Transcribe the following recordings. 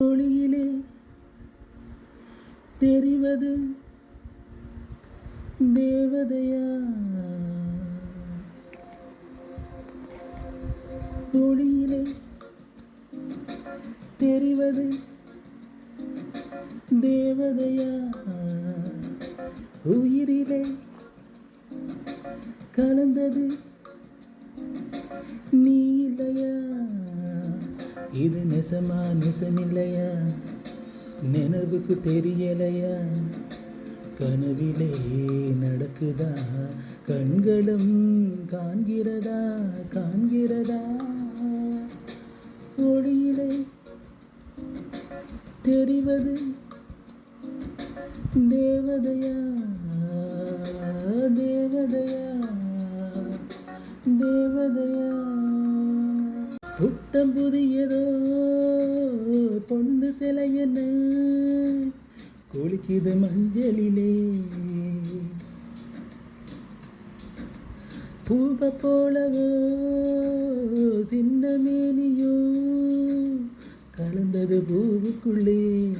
ஒளியிலே தெரிவது தேவதையா? ஒளியிலே தெரிவது தேவதையா? உயிரிலே கலந்தது நீ இல்லையா? இது நெசமா நெசமில்லையா? நினைவுக்கு தெரியலையா? கனவிலே நடக்குதா? கண்களும் காண்கிறதா? காண்கிறதா? ஒளியிலே தெரிவது தேவதையா? தேவதையா? தேவதையா? புத்தம் புதியதோ பொண்ணு சிலை என்ன? குளிக்குது மஞ்சளிலே. பூவ போலவோ சின்ன மேனியோ கலந்தது பூவுக்குள்ளே.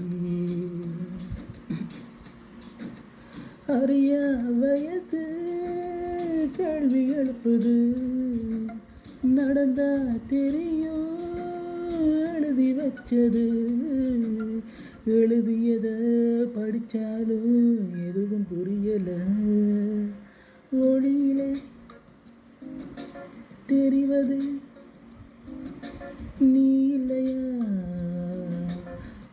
அறியா வயது கேள்வி எழுப்புது. நடந்தா தெரியும். எழுதி வச்சது எழுதியத படித்தாலும் எதுவும் புரியலை. ஒளியிலே தெரிவது நீ இல்லையா?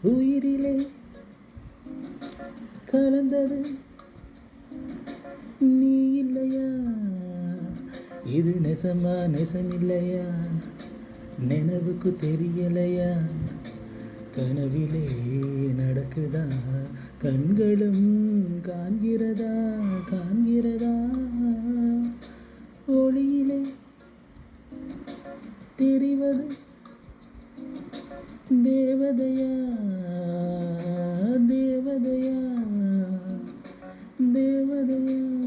உயிரிலே கலந்தது நீ இல்லையா? இது நெசமா நெசமில்லையா? நினைவுக்கு தெரியலையா? கனவிலே நடக்குதா? கண்களும் காண்கிறதா? காண்கிறதா? ஒளியிலே தெரிவது தேவதையா? தேவதையா? தேவதையா?